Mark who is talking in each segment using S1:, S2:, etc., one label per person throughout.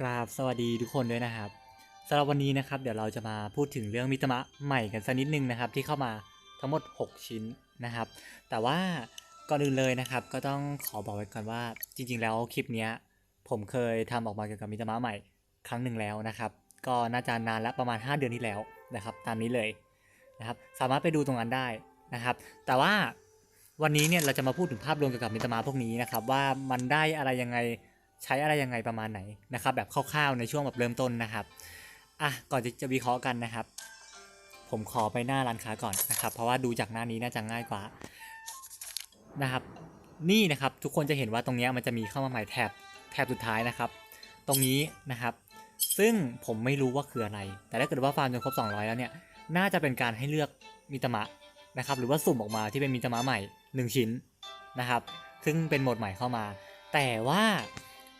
S1: กราบสวัสดีทุกคนด้วยนะครับสำหรับวันนี้นะครับเดี๋ยวเราจะมาพูดถึงเรื่องมิตรมะใหม่กันสักนิดนึงนะครับ ที่เข้ามาทั้งหมด 6 ชิ้นนะครับ แต่ว่าก่อนอื่นเลยนะครับ ก็ต้องขอบอกไว้ก่อนว่า จริง ๆ แล้วคลิปนี้ผมเคยทำออกมาเกี่ยวกับมิตรมะใหม่ครั้งหนึ่งแล้วนะครับ ก็น่าจะนานแล้วประมาณ 5 เดือนที่แล้วนะครับ ตามนี้เลยนะครับ สามารถไปดูตรงนั้นได้นะครับ แต่ว่าวันนี้เนี่ยเราจะมาพูดถึงภาพรวมเกี่ยวกับมิตรมาพวกนี้นะครับ ว่ามันได้อะไรยังไง ใช้อะไรยังไงประมาณไหนนะครับ แบบคร่าวๆในช่วงแบบเริ่มต้นนะครับอะก่อนจะวิเคราะห์กันนะครับ ผมขอไปหน้าร้านค้าก่อนนะครับ เพราะว่าดูจากหน้านี้น่าจะง่ายกว่านะครับ นี่นะครับทุกคนจะเห็นว่าตรงนี้มันจะมีเข้ามาใหม่แถบแถบสุดท้ายนะครับ ตรงนี้นะครับ ซึ่งผมไม่รู้ว่าคืออะไร แต่ถ้าเกิดว่าฟาร์มจนครบ 200 แล้วเนี่ยน่าจะเป็นการให้เลือกมิตมะนะครับ หรือว่าสุ่มออกมาที่เป็นมิตมะใหม่ 1 ชิ้นนะครับ ซึ่งเป็นโหมดใหม่เข้ามา แต่ว่า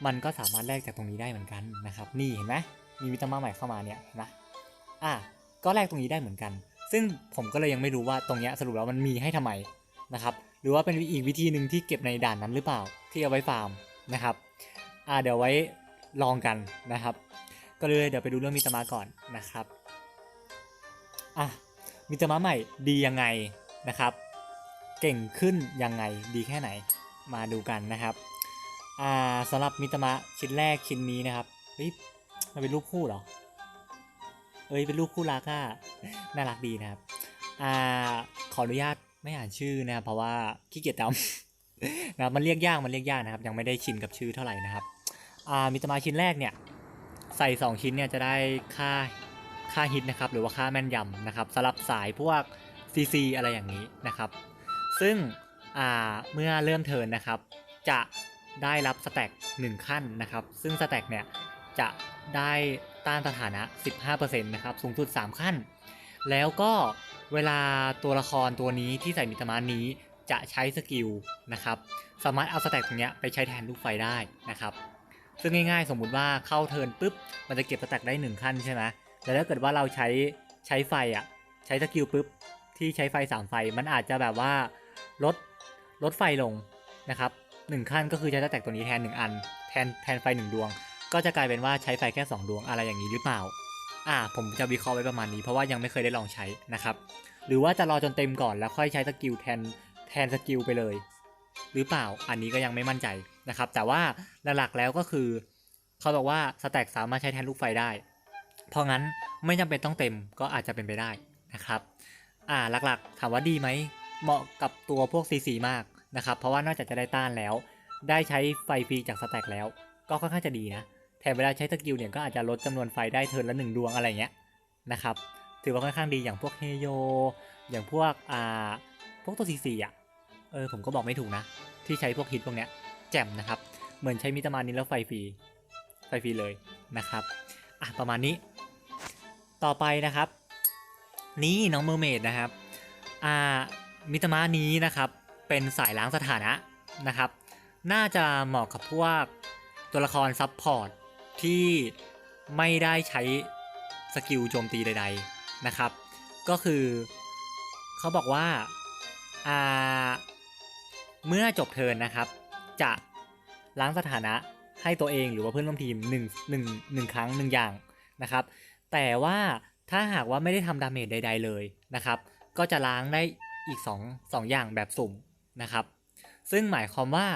S1: มันก็สามารถแลกจากตรงนี้ได้เหมือนกันนะครับ นี่เห็นไหมมีมิตรมาใหม่เข้ามาเนี่ยเห็นไหมอะก็แลกตรงนี้ได้เหมือนกัน ซึ่งผมก็เลยยังไม่รู้ว่าตรงเนี้ยสรุปแล้วมันมีให้ทำไมนะครับ หรือว่าเป็นอีกวิธีหนึ่งที่เก็บในด่านนั้นหรือเปล่า ที่เอาไว้ฟาร์มนะครับ อ่าเดี๋ยวไว้ลองกันนะครับ ก็เลยเดี๋ยวไปดูเรื่องมิตรมาก่อนนะครับ อะมิตรมาใหม่ดียังไงนะครับ เก่งขึ้นยังไงดีแค่ไหนมาดูกันนะครับ อ่าสำหรับมิตมะชิ้นแรกชิ้นนี้นะครับเฮ้ยมันเป็นรูปคู่เหรอ เอ้ยเป็นรูปคู่รักอะน่ารักดีนะครับ อ่าขออนุญาตไม่อ่านชื่อนะครับ เพราะว่าขี้เกียจจำนะมันเรียกยากมันเรียกยากนะครับ ยังไม่ได้ชินกับชื่อเท่าไหร่นะครับ อ่ามิตมาชิ้นแรกเนี่ยใส่ 2 ชิ้นเนี่ยจะได้ค่าค่าฮิตนะครับหรือว่าค่าแม่นยำนะครับสำหรับสายพวก CC อะไรอย่างนี้นะครับ ซึ่งอ่าเมื่อเริ่มเทินนะครับ จะ ได้รับสแต็ก1ขั้นนะครับ ซึ่งสแต็กเนี่ยจะได้ต้านสถานะ 15%นะครับ สูงสุด 3 ขั้น แล้วก็เวลาตัวละครตัวนี้ที่ใส่มิตรมานี้จะใช้สกิลนะครับ สามารถเอาสแต็กตรงเนี้ยไปใช้แทนลูกไฟได้นะครับ ซึ่งง่ายๆ สมมุติว่าเข้าเทิร์นปุ๊บ มันจะเก็บสแต็กได้ 1 ขั้นใช่ไหมแต่ถ้าเกิดว่าเราใช้ใช้ไฟอะ ใช้สกิลปุ๊บ ที่ใช้ไฟ 3 ไฟ มันอาจจะแบบว่าลดลดไฟลงนะครับ หนึ่งขั้นก็คือใช้แตกตัวนี้แทน 1 อัน แทนแทนไฟ 1 ดวง ก็จะกลายเป็นว่าใช้ไฟแค่ 2 ดวงอะไรอย่างนี้หรือเปล่า อ่า ผมจะวิเคราะห์ไว้ประมาณนี้เพราะว่ายังไม่เคยได้ลองใช้นะครับ หรือว่าจะรอจนเต็มก่อนแล้วค่อยใช้สกิลแทนแทนสกิลไปเลย หรือเปล่าอันนี้ก็ยังไม่มั่นใจนะครับ แต่ว่าหลักๆแล้วก็คือเขาบอกว่าสแต็กสามารถใช้แทนลูกไฟได้ เพราะงั้นไม่จำเป็นต้องเต็มก็อาจจะเป็นไปได้นะครับ อ่าหลักๆ ถามว่าดีไหมเหมาะกับตัวพวก CC มาก นะครับ เพราะว่านอกจากจะได้ต้านแล้ว ได้ใช้ไฟฟรีจากสแต็กแล้ว ก็ค่อนข้างจะดีนะ แถมเวลาใช้สกิลเนี่ยก็อาจจะลดจำนวนไฟได้เทิร์นละหนึ่งดวงอะไรเงี้ยนะครับ ถือว่าค่อนข้างดีอย่างพวกเฮโย อย่างพวกอ่าพวกตัว CC อะ เออผมก็บอกไม่ถูกนะ ที่ใช้พวกฮิตพวกเนี้ยแจ่มนะครับ เหมือนใช้มิตรมานี้แล้วไฟฟรี ไฟฟรีเลยนะครับ อะประมาณนี้ ต่อไปนะครับ นี่น้องเมอร์เมดนะครับ อ่ามิตรมานี้นะครับ เป็นสายล้างสถานะนะครับ น่าจะเหมาะกับพวกตัวละครซับพอร์ตที่ไม่ได้ใช้สกิลโจมตีใด ๆนะครับ ก็คือเขาบอกว่าอ่าเมื่อจบเทินนะครับ จะล้างสถานะให้ตัวเองหรือว่าเพื่อนร่วมทีม1 1 1 ครั้ง 1 อย่างนะครับ แต่ว่าถ้าหากว่าไม่ได้ทำดาเมจใด ๆ เลยนะครับ ก็จะล้างได้อีก 2 2 อย่างแบบสุ่ม นะครับ ซึ่งหมายความว่า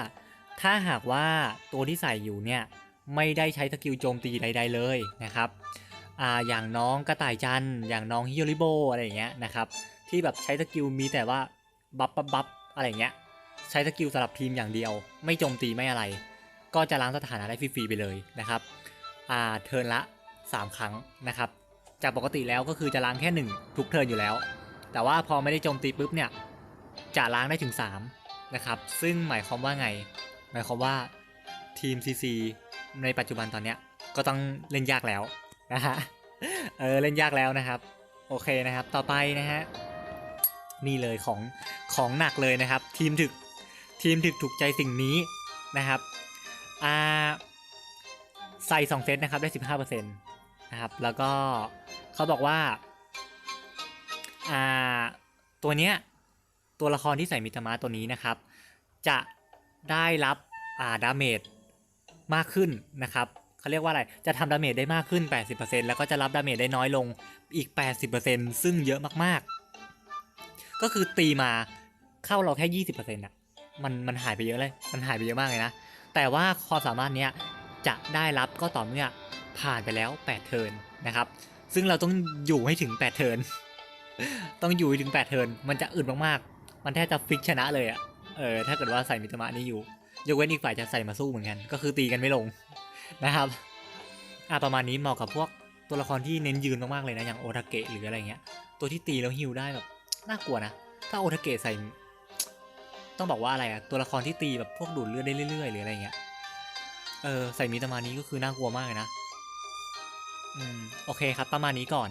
S1: ถ้าหากว่าตัวที่ใส่อยู่เนี่ยไม่ได้ใช้สกิลโจมตีใด ๆ เลยนะครับอ่าอย่างน้องกระต่ายจันอย่างน้องฮิโยริโบอะไรอย่างเงี้ยนะครับที่แบบใช้สกิลมีแต่ว่าบัฟบัฟบัฟอะไรอย่างเงี้ยใช้สกิลสำหรับทีมอย่างเดียว ไม่โจมตีไม่อะไร ก็จะล้างสถานะได้ฟรีๆไปเลยนะครับอ่าเทิร์นละ 3 ครั้งนะครับจากปกติแล้วก็คือจะล้างแค่ 1 ทุกเทิร์นอยู่แล้ว แต่ว่าพอไม่ได้โจมตีปุ๊บเนี่ย จะล้างได้ถึง 3 นะครับ ซึ่งหมายความว่าไง หมายความว่าทีม CC ในปัจจุบันตอนเนี้ยก็ต้องเล่นยากแล้วนะฮะ เออเล่นยากแล้วนะครับ โอเคนะครับ ต่อไปนะฮะ นี่เลยของของหนักเลยนะครับ ทีมถึกทีมถึกถูกใจสิ่งนี้นะครับ อ่า ใส่2เซตนะครับได้ 15%นะครับ แล้วก็เขาบอกว่า อ่า ตัวเนี้ย ตัวละครที่ใส่มิตรมาตัวนี้นะครับ จะได้รับอ่าดาเมจมากขึ้นนะครับเขาเรียกว่าอะไร จะทำดาเมจได้มากขึ้น 80%แล้วก็จะรับดาเมจได้น้อยลงอีก 80%ซึ่งเยอะมากๆ ก็คือตีมาเข้าเราแค่ 20%อะมันมันหายไปเยอะเลย มันหายไปเยอะมากเลยนะ แต่ว่าความสามารถเนี้ยจะได้รับก็ต่อเมื่อผ่านไปแล้ว 8 เทิร์นนะครับ ซึ่งเราต้องอยู่ให้ถึง 8 เทิร์น ต้องอยู่ให้ถึง 8 เทิร์น มันจะอึดมากๆ มันแทบจะฟิกชนะเลยอะเออถ้าเกิดว่าใส่มิตมะนี้อยู่ ยกเว้นอีกฝ่ายจะใส่มาสู้เหมือนกัน ก็คือตีกันไม่ลงนะครับอะประมาณนี้เหมาะกับพวกตัวละครที่เน้นยืนมากๆเลยนะอย่างโอทาเกะหรืออะไรเงี้ย ตัวที่ตีแล้วฮิวได้แบบน่ากลัวนะ ถ้าโอทาเกะใส่ ต้องบอกว่าอะไรอะตัวละครที่ตีแบบพวกดูดเลือดได้เรื่อยๆหรืออะไรเงี้ยเออใส่มิตมานี้ก็คือน่ากลัวมากเลยนะอืมโอเคครับประมาณนี้ก่อน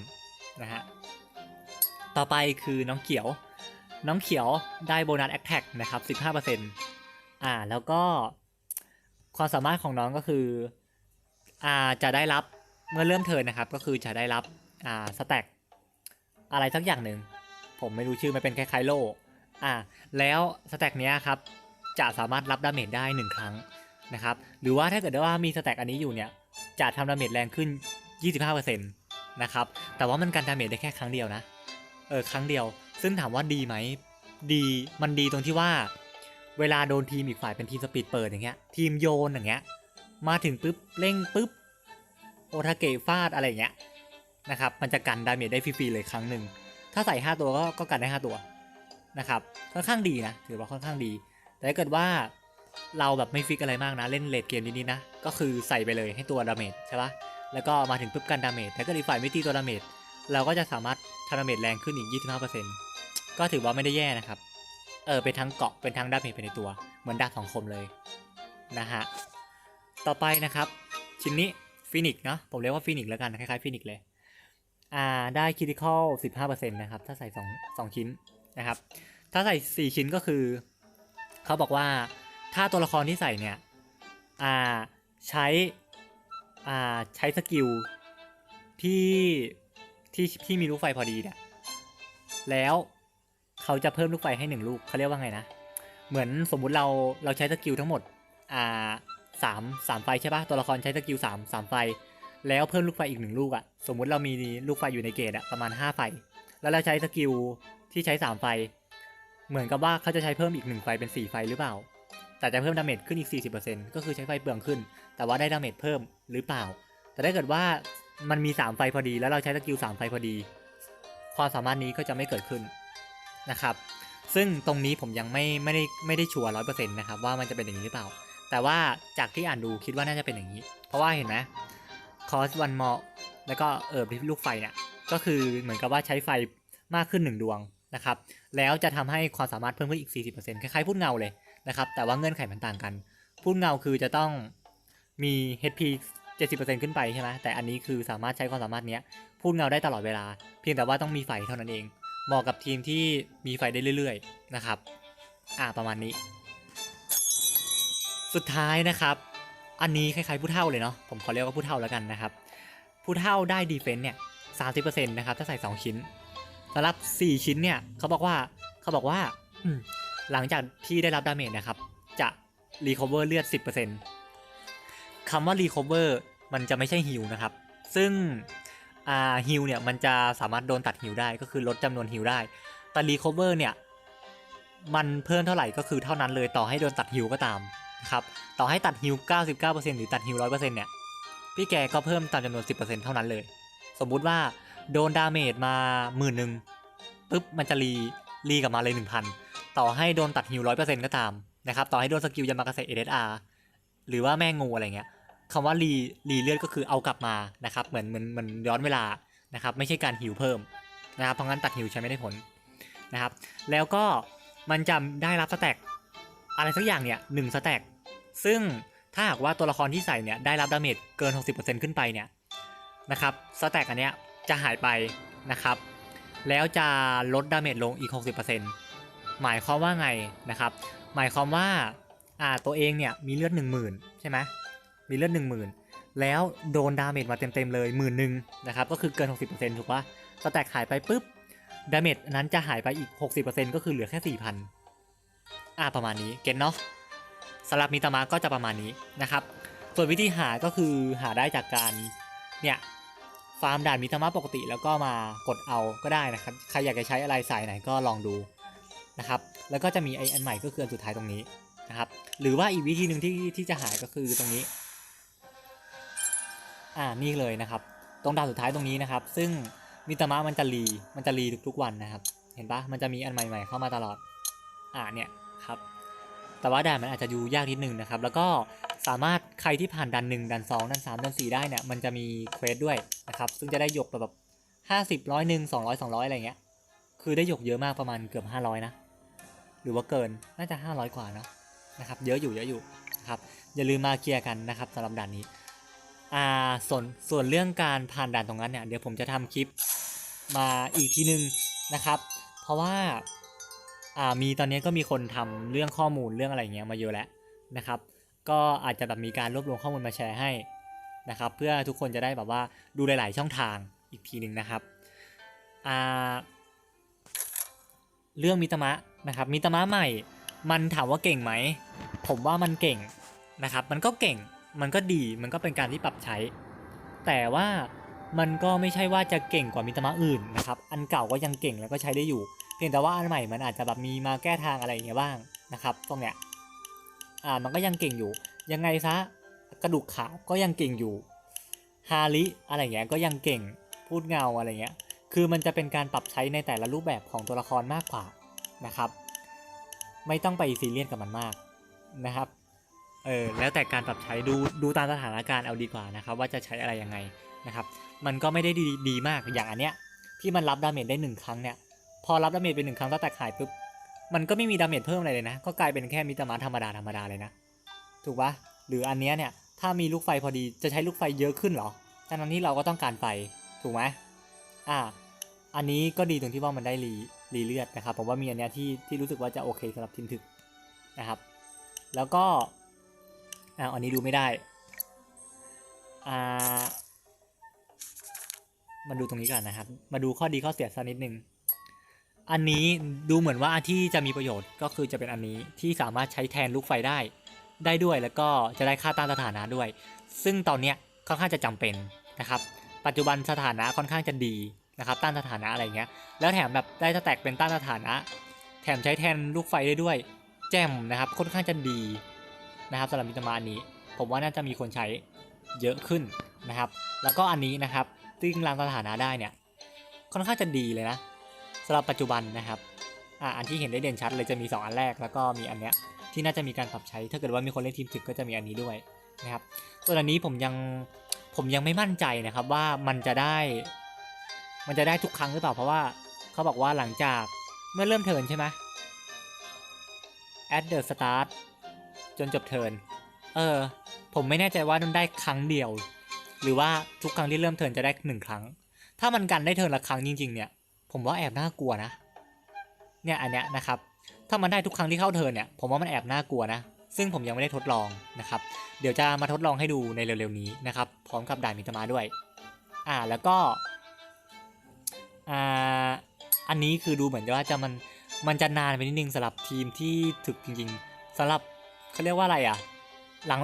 S1: นะฮะต่อไปคือน้องเขียว น้องเขียวได้โบนัสแอคแท็กนะครับ 15%อ่า แล้วก็ความสามารถของน้องก็คือ อ่า จะได้รับเมื่อเริ่มเทินนะครับ ก็คือจะได้รับ อ่า สแต็กอะไรสักอย่างหนึ่ง ผมไม่รู้ชื่อมันเป็นคล้ายๆโล่อ่า แล้วสแต็กเนี้ยครับ จะสามารถรับดาเมจได้ 1 ครั้งนะครับ หรือว่าถ้าเกิดว่ามีสแต็กอันนี้อยู่เนี่ย จะทำดาเมจแรงขึ้น 25%นะครับ แต่ว่ามันกันดาเมจได้แค่ครั้งเดียวนะ เออ ครั้งเดียว ซึ่งถามว่าดีไหม ดีมันดีตรงที่ว่า เวลาโดนทีมอีกฝ่ายเป็นทีมสปีดเปิดอย่างเงี้ย ทีมโยนอย่างเงี้ย มาถึงปุ๊บเร่งปุ๊บโอทาเกะฟาดอะไรอย่างเงี้ยนะครับ มันจะกันดาเมจได้ฟรีๆเลยครั้งหนึ่ง ถ้าใส่ 5 ตัวก็ก็กันได้ 5 ตัวนะครับ ค่อนข้างดีนะ ถือว่าค่อนข้างดี แต่ถ้าเกิดว่าเราแบบไม่ฟิกอะไรมากนะ เล่นเลดเกมนิดๆนะ ก็คือใส่ไปเลยให้ตัวดาเมจใช่ปะแล้วก็มาถึงปุ๊บกันดาเมจแต่ก็อีกฝ่ายไม่ตีตัวดาเมจเราก็จะสามารถทำดาเมจแรงขึ้นอีก 25% ก็ถือว่าไม่ได้แย่นะครับ เออเป็นทั้งเกาะเป็นทั้งดาเมจไปในตัว เหมือนดาบสองคมเลยนะฮะ ต่อไปนะครับ ชิ้นนี้ฟินิกเนาะผมเรียกว่าฟินิกแล้วกัน คล้ายๆฟินิกเลย อ่า ได้คริติคอล15%นต์นะครับ ถ้าใส่2 2ชิ้นนะครับ ถ้าใส่4ชิ้นก็คือ เขาบอกว่าถ้าตัวละครที่ใส่เนี่ย อ่า ใช้ อ่า ใช้สกิลที่ที่ที่มีลูกไฟพอดีเนี่ยแล้ว เขาจะเพิ่มลูกไฟให้หนึ่งลูกเขาเรียกว่าไงนะ เหมือนสมมุติเราเราใช้สกิลทั้งหมดอ่าสามสามไฟใช่ปะตัวละครใช้สกิลสามสามไฟ แล้วเพิ่มลูกไฟอีกหนึ่งลูกอะสมมุติเรามีลูกไฟอยู่ในเกตอะประมาณห้าไฟ แล้วเราใช้สกิลที่ใช้สามไฟ เหมือนกับว่าเขาจะใช้เพิ่มอีกหนึ่งไฟเป็นสี่ไฟหรือเปล่า แต่จะเพิ่มดาเมจขึ้นอีก 40%ก็คือใช้ไฟเปลืองขึ้น แต่ว่าได้ดาเมจเพิ่มหรือเปล่า แต่ถ้าเกิดว่ามันมี 3 ไฟพอดี แล้วเราใช้สกิล3ไฟพอดี ความสามารถนี้ก็จะไม่เกิดขึ้น นะครับ ซึ่งตรงนี้ผมยังไม่ไม่ได้ไม่ได้ชัวร์ร้อยเปอร์เซ็นต์นะครับว่ามันจะเป็นอย่างนี้หรือเปล่า แต่ว่าจากที่อ่านดูคิดว่าน่าจะเป็นอย่างนี้ เพราะว่าเห็นไหมคอสวันมอแล้วก็เอิบลูกไฟเนี่ยก็คือเหมือนกับว่าใช้ไฟมากขึ้น 1 ดวงนะครับ แล้วจะทำให้ความสามารถเพิ่มขึ้นอีก 40%คล้ายๆพูดเงาเลยนะครับ แต่ว่าเงื่อนไขมันต่างกัน พูดเงาคือจะต้องมี HP 70%ขึ้นไปใช่ไหมแต่อันนี้คือสามารถใช้ความสามารถเนี้ยพูดเงาได้ตลอดเวลา เพียงแต่ว่าต้องมีไฟเท่านั้นเอง เหมาะกับทีมที่มีไฟได้เรื่อยๆนะครับ อ่าประมาณนี้ สุดท้ายนะครับ อันนี้คล้ายๆผู้เท่าเลยเนาะผมขอเรียกว่าผู้เท่าแล้วกันนะครับผู้เท่าได้ดีเฟนต์เนี่ย30%นะครับถ้าใส่2ชิ้นสำหรับ4ชิ้นเนี่ยเขาบอกว่าเขาบอกว่าหลังจากที่ได้รับดาเมจนะครับ จะรีคอเวอร์เลือด10%คำว่ารีคอเวอร์มันจะไม่ใช่ฮิลนะครับ ซึ่ง อ่าฮิลเนี่ยมันจะสามารถโดนตัดฮิลได้ก็คือลดจำนวนฮิลได้ แต่รีคอเวอร์เนี่ยมันเพิ่มเท่าไหร่ก็คือเท่านั้นเลยต่อให้โดนตัดฮิลก็ตามนะครับต่อให้ตัดฮิล99%หรือตัดฮิล100%เนี่ยพี่แกก็เพิ่มตามจำนวน 10%เท่านั้นเลย สมมุติว่าโดนดาเมจมาหมื่นหนึ่งปุ๊บมันจะรีรีกลับมาเลย 1,000 ต่อให้โดนตัดฮิล100%ก็ตามนะครับต่อให้โดนสกิลยามากาเซเอเดอาร์หรือว่าแม่งูอะไรเงี้ย คำว่ารีรีเลือดก็คือเอากลับมานะครับ เหมือนเหมือนเหมือนย้อนเวลานะครับ ไม่ใช่การฮิลเพิ่มนะครับเพราะงั้นตัดฮิลใช้ไม่ได้ผลนะครับ แล้วก็มันจะได้รับสแต็กอะไรสักอย่างเนี่ยหนึ่งสแต็กซึ่งถ้าหากว่าตัวละครที่ใส่เนี่ยได้รับดาเมจเกิน 60%ขึ้นไปเนี่ยนะครับสแต็กอันเนี้ยจะหายไปนะครับ แล้วจะลดดาเมจลงอีก 60%หมายความว่าไงนะครับ หมายความว่าอ่าตัวเองเนี่ยมีเลือด 10,000 ใช่ไหม มีเลือด10,000แล้วโดนดาเมจมาเต็มๆเลยหมื่นหนึ่งนะครับก็คือเกิน 60%ถูกปะสแต็กหายไปปุ๊บดาเมจนั้นจะหายไปอีก 60%ก็คือเหลือแค่ 4,000 อ่าประมาณนี้เก็ตเนาะสำหรับมิตามะก็จะประมาณนี้นะครับ ส่วนวิธีหาก็คือหาได้จากการเนี่ยฟาร์มด่านมิตรมะปกติแล้วก็มากดเอาก็ได้นะครับ ใครอยากจะใช้อะไรสายไหนก็ลองดูนะครับ แล้วก็จะมีไออันใหม่ก็คืออันสุดท้ายตรงนี้นะครับ หรือว่าอีกวิธีหนึ่งที่ที่จะหายก็คือตรงนี้ อ่านี่เลยนะครับ ตรงด่านสุดท้ายตรงนี้นะครับ ซึ่งมิตรมะมันจะรีมันจะรีทุกๆวันนะครับ เห็นปะมันจะมีอันใหม่ ๆ เข้ามาตลอด อ่าเนี่ยครับ แต่ว่าด่านมันอาจจะดูยากนิดนึงนะครับ แล้วก็สามารถใครที่ผ่านดันหนึ่งดันสองดันสามดันสี่ได้เนี่ยมันจะมีเควสด้วยนะครับ ซึ่งจะได้หยกแบบห้าสิบร้อยหนึ่งสองร้อยสองร้อยอะไรเงี้ย คือได้หยกเยอะมากประมาณเกือบห้าร้อยนะ หรือว่าเกินน่าจะห้าร้อยกว่าเนะนะครับ เยอะอยู่เยอะอยู่นะครับ อย่าลืมมาเคลียร์กันนะครับสำหรับด่านนี้ อ่าส่วนส่วนเรื่องการผ่านด่านตรงนั้นเนี่ยเดี๋ยวผมจะทำคลิปมาอีกทีนึงนะครับ เพราะว่าอ่ามีตอนนี้ก็มีคนทำเรื่องข้อมูลเรื่องอะไรเงี้ยมาเยอะแล้วนะครับ ก็อาจจะแบบมีการรวบรวมข้อมูลมาแชร์ให้นะครับ เพื่อทุกคนจะได้แบบว่าดูหลาย ๆ ช่องทางอีกทีหนึ่งนะครับอ่าเรื่องมิตมะนะครับมิตมะใหม่ มันถามว่าเก่งไหม ผมว่ามันเก่งนะครับ มันก็เก่ง มันก็ดีมันก็เป็นการที่ปรับใช้ แต่ว่ามันก็ไม่ใช่ว่าจะเก่งกว่ามิตมะอื่นนะครับ อันเก่าก็ยังเก่งแล้วก็ใช้ได้อยู่ เพียงแต่ว่าอันใหม่มันอาจจะแบบมีมาแก้ทางอะไรอย่างเงี้ยบ้างนะครับ ตรงเนี้ย อ่า มันก็ยังเก่งอยู่ ยังไงซะ กระดูกขาก็ยังเก่งอยู่ ฮาริอะไรเงี้ย ก็ยังเก่ง พูดเงาอะไรเงี้ย คือมันจะเป็นการปรับใช้ในแต่ละรูปแบบของตัวละครมากกว่านะครับ ไม่ต้องไปซีเรียสกับมันมากนะครับ เออแล้วแต่การปรับใช้ดูดูตามสถานการณ์เอาดีกว่านะครับว่าจะใช้อะไรยังไงนะครับมันก็ไม่ได้ดีดีมากอย่างอันเนี้ยที่มันรับดาเมจได้หนึ่งครั้งเนี่ยพอรับดาเมจไปหนึ่งครั้งแล้วแตกหายปุ๊บมันก็ไม่มีดาเมจเพิ่มอะไรเลยนะ ก็กลายเป็นแค่มิตรมาธรรมดาธรรมดาเลยนะ ถูกปะหรืออันเนี้ยเนี่ยถ้ามีลูกไฟพอดีจะใช้ลูกไฟเยอะขึ้นเหรอทั้งที่เราก็ต้องการไฟถูกไหมอ่าอันนี้ก็ดีตรงที่ว่ามันได้รีรีเลือดนะครับผมว่ามีอันเนี้ยที่ที่รู้สึกว่าจะโอเคสำหรับทีมถึกนะครับ แล้วก็ อ่าอันนี้ดูไม่ได้ อ่า มาดูตรงนี้ก่อนนะครับ มาดูข้อดีข้อเสียสักนิดนึง อันนี้ดูเหมือนว่าที่จะมีประโยชน์ก็คือจะเป็นอันนี้ที่สามารถใช้แทนลูกไฟได้ ได้ด้วยแล้วก็จะได้ค่าต้านสถานะด้วย ซึ่งตอนเนี้ยค่อนข้างจะจำเป็นนะครับ ปัจจุบันสถานะค่อนข้างจะดีนะครับ ต้านสถานะอะไรเงี้ย แล้วแถมแบบได้สแต็กเป็นต้านสถานะ แถมใช้แทนลูกไฟได้ด้วย แจ่มนะครับ ค่อนข้างจะดี นะครับสำหรับมิตรมาอันนี้ ผมว่าน่าจะมีคนใช้เยอะขึ้นนะครับ แล้วก็อันนี้นะครับซึ่งรางสถานะได้เนี่ยค่อนข้างจะดีเลยนะสำหรับปัจจุบันนะครับอ่าอันที่เห็นได้เด่นชัดเลยจะมี 2 อันแรก แล้วก็มีอันเนี้ยที่น่าจะมีการปรับใช้ ถ้าเกิดว่ามีคนเล่นทีมถึกก็จะมีอันนี้ด้วยนะครับส่วนอันนี้ผมยังผมยังไม่มั่นใจนะครับว่ามันจะได้ มันจะได้ทุกครั้งหรือเปล่าเพราะว่าเขาบอกว่าหลังจากเมื่อเริ่มเทินใช่ไหม at the start นจบเทิร์นเออ ผมไม่แน่ใจว่ามันได้ครั้งเดียว หรือว่าทุกครั้งที่เริ่มเทิร์นจะได้หนึ่งครั้ง ถ้ามันกันได้เทิร์นละครั้งจริงๆเนี่ย ผมว่าแอบน่ากลัวนะ เนี่ยอันเนี้ยนะครับ ถ้ามันได้ทุกครั้งที่เข้าเทิร์นเนี่ย ผมว่ามันแอบน่ากลัวนะ ซึ่งผมยังไม่ได้ทดลองนะครับ เดี๋ยวจะมาทดลองให้ดูในเร็วๆนี้นะครับ พร้อมกับด่านมิตมาด้วย อ่า แล้วก็ อ่า อันนี้คือดูเหมือนว่าจะมัน มันจะนานไปนิดนึงสำหรับทีมที่ถึกจริงๆสำหรับ เขาเรียกว่าอะไรอะ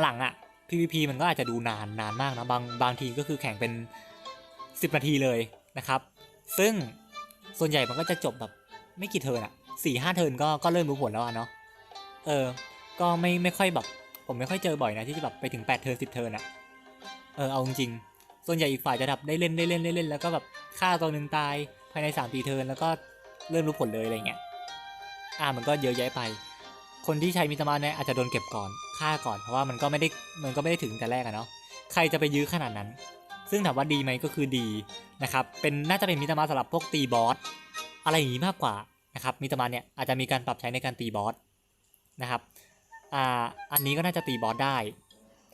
S1: หลังๆอะ PVP มันก็อาจจะดูนานนานมากนะบางบางทีก็คือแข่งเป็น 10 นาทีเลยนะครับ ซึ่งส่วนใหญ่มันก็จะจบแบบไม่กี่เทิร์นอะสี่ห้าเทิร์นก็ก็เริ่มรู้ผลแล้วอะเนาะเออ ก็ไม่ไม่ค่อยแบบ ผมไม่ค่อยเจอบ่อยนะที่จะแบบไปถึง 8 เทิร์น10 เทิร์นอะเออเอาจริงๆส่วนใหญ่อีกฝ่ายจะดับได้เล่นได้เล่นได้เล่นแล้วก็แบบฆ่าตัวหนึ่งตายภายใน3 4เทิร์นแล้วก็เริ่มรู้ผลเลยอะไรเงี้ยอ่ามันก็เยอะแยะไป คนที่ใช้มิตรมาเนี่ยอาจจะโดนเก็บก่อนฆ่าก่อนเพราะว่ามันก็ไม่ได้มันก็ไม่ได้ถึงแต่แรกอะเนาะใครจะไปยื้อขนาดนั้น ซึ่งถามว่าดีไหมก็คือดีนะครับเป็นน่าจะเป็นมิตรมาสำหรับพวกตีบอสอะไรอย่างนี้มากกว่านะครับมิตรมาเนี่ยอาจจะมีการปรับใช้ในการตีบอสนะครับอ่าอันนี้ก็น่าจะตีบอสได้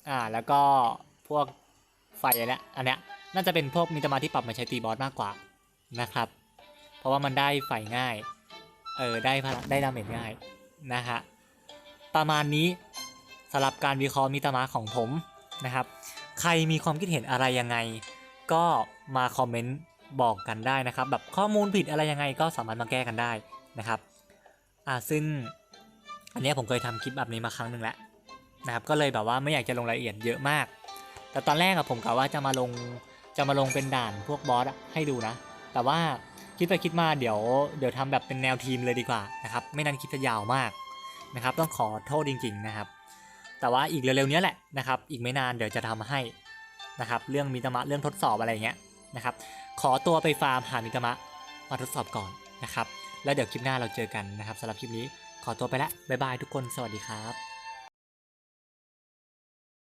S1: อ่าแล้วก็พวกไฟและอันเนี้ยน่าจะเป็นพวกมิตรมาที่ปรับมาใช้ตีบอสมากกว่านะครับ เพราะว่ามันได้ไฟง่ายเออได้พลังได้ดาเมจง่ายนะฮะ ประมาณนี้สำหรับการวิเคราะห์มิตรมาของผมนะครับ ใครมีความคิดเห็นอะไรยังไง ก็มาคอมเมนต์บอกกันได้นะครับ แบบข้อมูลผิดอะไรยังไงก็สามารถมาแก้กันได้นะครับอ่าซึ่งอันนี้ผมเคยทำคลิปแบบนี้มาครั้งหนึ่งแล้วนะครับ ก็เลยแบบว่าไม่อยากจะลงรายละเอียดเยอะมาก แต่ตอนแรกอะผมกะว่าจะมาลงจะมาลงเป็นด่านพวกบอสให้ดูนะ แต่ว่าคิดไปคิดมาเดี๋ยวเดี๋ยวทำแบบเป็นแนวทีมเลยดีกว่านะครับ ไม่นั้นคิดจะยาวมาก นะครับต้องขอโทษจริง ๆนะครับ แต่ว่าอีกเร็วๆเนี้ยแหละนะครับ อีกไม่นานเดี๋ยวจะทำให้นะครับ เรื่องมิตามะเรื่องทดสอบอะไรเงี้ยนะครับ ขอตัวไปฟาร์มหามิตามะมาทดสอบก่อนนะครับ แล้วเดี๋ยวคลิปหน้าเราเจอกันนะครับสำหรับคลิปนี้ขอตัวไปละบ๊ายบายทุกคนสวัสดีครับ